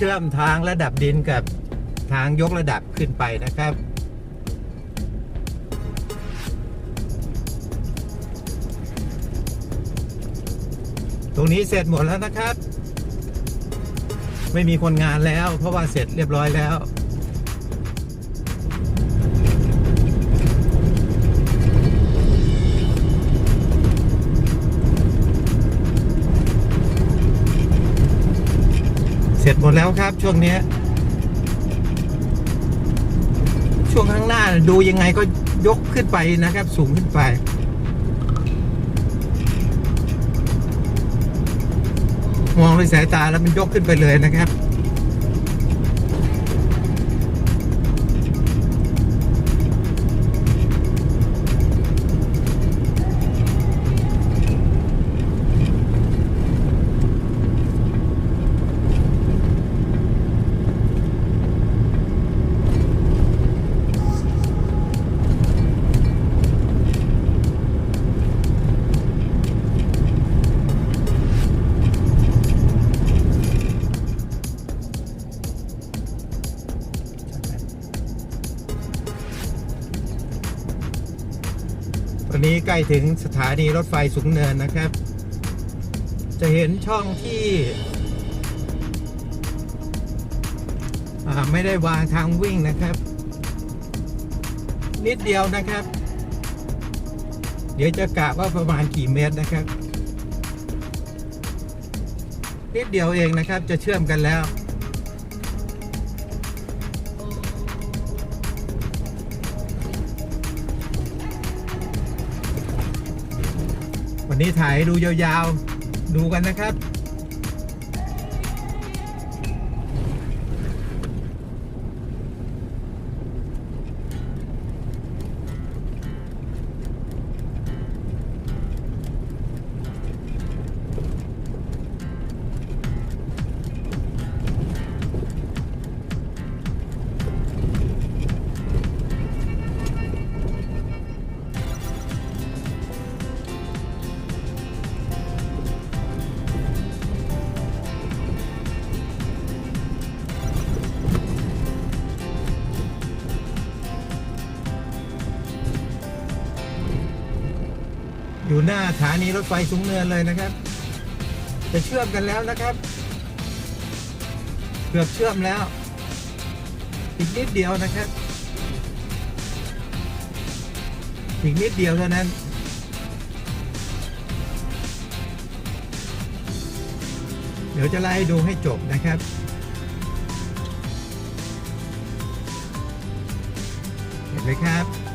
เชื่อมทางระดับดินกับทางยกระดับขึ้นไปนะครับ ตรงนี้เสร็จหมดแล้วนะครับ ไม่มีคนงานแล้ว เพราะว่าเสร็จเรียบร้อยแล้ว ร็จหมดแล้วครับช่วงนี้ ช่วงข้างหน้าดูยังไงก็ยกขึ้นไปนะครับ สูงขึ้นไป มองด้วยสายตาแล้วมันยกขึ้นไปเลยนะครับ ใกล้ถึงสถานีรถไฟสูงเนินนะครับ จะเห็นช่องที่ไม่ได้วางทางวิ่งนะครับ นิดเดียวนะครับ เดี๋ยวจะกะว่าประมาณกี่เมตรนะครับ นิดเดียวเองนะครับจะเชื่อมกันแล้ว นนี้ถ่ายดูยาวๆ ดูกันนะครับ อยู่หน้าสถานีรถไฟสูงเนินเลยนะครับ จะเชื่อมกันแล้วนะครับ เกือบเชื่อมแล้ว อีกนิดเดียวนะครับ อีกนิดเดียวเท่านั้นเดี๋ยวจะไล่ดูให้จบนะครับ เห็นไหมครับ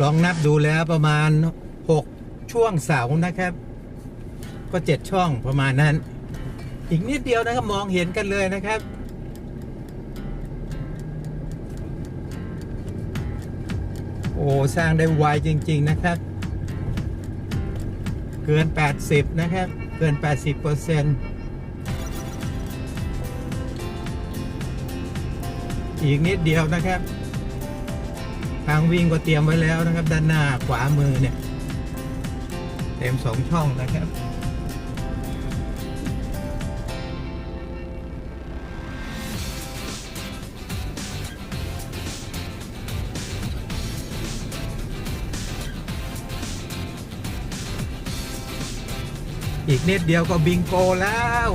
ลองนับดูแล้วประมาณ 6 ช่วงเสานะครับ ก็ 7 ช่องประมาณนั้น อีกนิดเดียวนะครับมองเห็นกันเลยนะครับ โอ้สร้างได้ไวจริง ๆ นะครับ เกิน 80 นะครับ เกิน 80เปอร์เซ็นต์อีกนิดเดียวนะครับ ทางวิ่งก็เตรียมไว้แล้วนะครับ ด้านหน้าขวามือเนี่ย เต็มสองช่องนะครับอีกนิดเดียวก็บิงโกแล้ว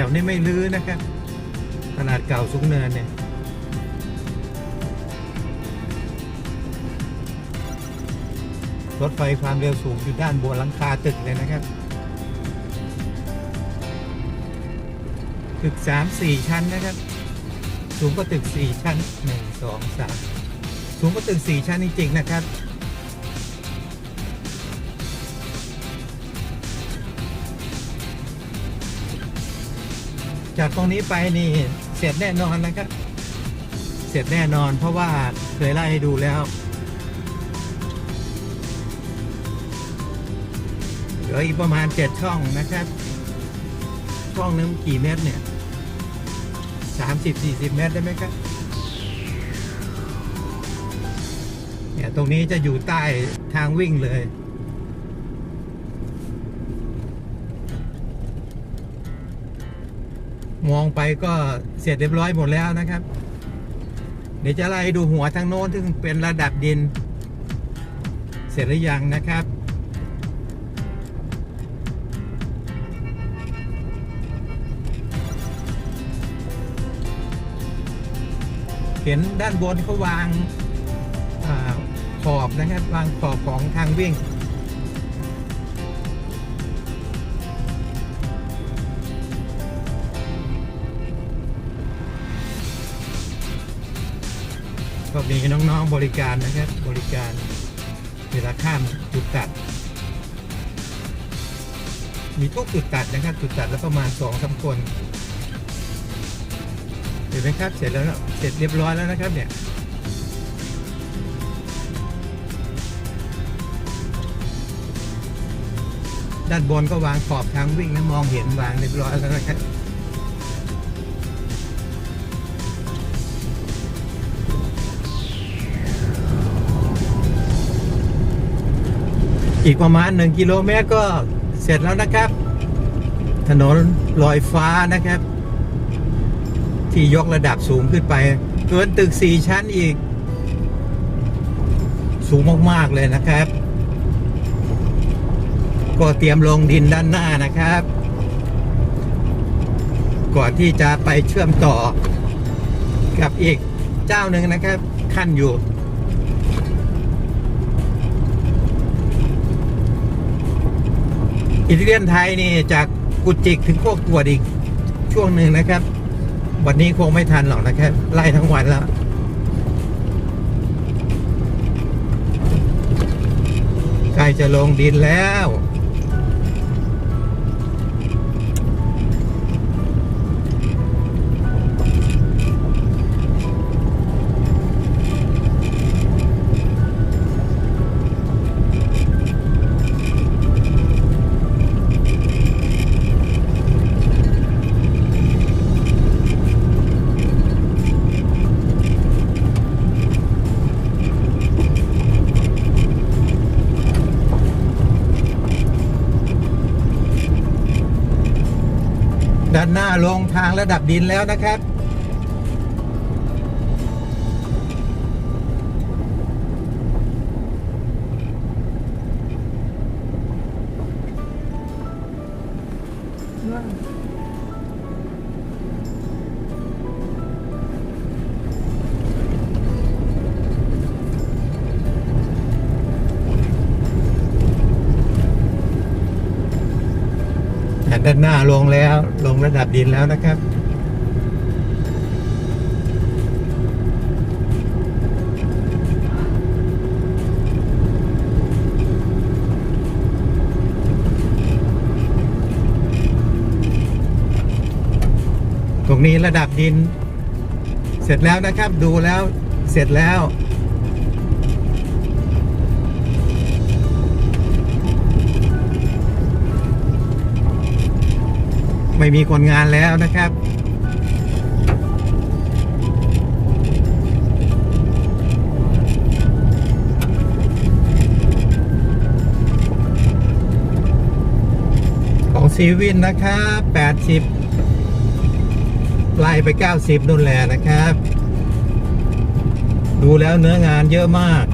ถวนี้ไม่ลื้อนะครับขนาดเก่าสูงเนินเนี่ยรถไฟความเร็วสูงอยู่ด้านบนหลังคาตึกเลยนะครับตึกสามสี่ชั้นนะครับ สูงกว่าตึกสี่ชั้นหนึ่งสองสามสูงกว่าตึกสี่ชั้นจริงๆนะครับ จากตรงนี้ไปนี่เสร็จแน่นอนนะครับ เสร็จแน่นอนเพราะว่าเคยไล่ให้ดูแล้วเหลืออีกประมาณเจ็ดช่องนะครับ ช่องนึงกี่เมตรเนี่ยสามสิบสี่สิบเมตรได้ไหมครับเนี่ยตรงนี้จะอยู่ใต้ทางวิ่งเลย มองไปก็เสร็จเรียบร้อยหมดแล้วนะครับ เดี๋ยวจะไล่ดูหัวทางโน้นซึ่งเป็นระดับดิน เสร็จหรือยังนะครับเห็นด้านบนเขาวางอาขอบนะครับ วางขอบของทางวิ่ง มีน้องๆบริการนะครับ บริการเวลาข้ามจุดตัด มีทุกจุดตัดนะครับ จุดตัดแล้วประมาณสองสามคนเห็นไหมครับ เสร็จแล้วเสร็จเรียบร้อยแล้วนะครับเนี่ยด้านบนก็วางขอบทางวิ่งนะมองเห็นวางเรียบร้อยแล้วนะครับ อีกประมาณหนึ่งกิโลเมตรก็เสร็จแล้วนะครับ ถนนลอยฟ้านะครับ ที่ยกระดับสูงขึ้นไป เกินตึกสี่ชั้นอีก สูงมาก ๆ เลยนะครับ ก็เตรียมลงดินด้านหน้านะครับ ก่อนที่จะไปเชื่อมต่อกับอีกเจ้าหนึ่งนะครับ ขั้นอยู่ อิตาเลียนไทยนี่จากกุจิกถึงโคกตรวดอีกช่วงหนึ่งนะครับ วันนี้คงไม่ทันหรอกนะครับ ไล่ทั้งวันแล้วใกล้จะลงดินแล้ว หน้าลงทางระดับดินแล้วนะครับ ด้านหน้าลงแล้ว ลงระดับดินแล้วนะครับตรงนี้ระดับดิน เสร็จแล้วนะครับดูแล้วเสร็จแล้ว ไม่มีคนงานแล้วนะครับของซีวินนะครับ80 ไล่ไป 90นู่นแหละนะครับ ดูแล้วเนื้องานเยอะมาก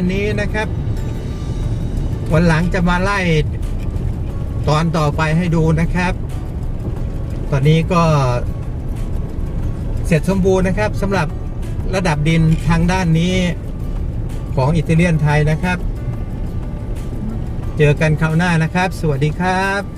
คันนี้นะครับ วันหลังจะมาไล่ตอนต่อไปให้ดูนะครับ ตอนนี้ก็เสร็จสมบูรณ์นะครับสำหรับระดับดินทางด้านนี้ของอิตาเลียนไทยนะครับ เจอกันคราวหน้านะครับ สวัสดีครับ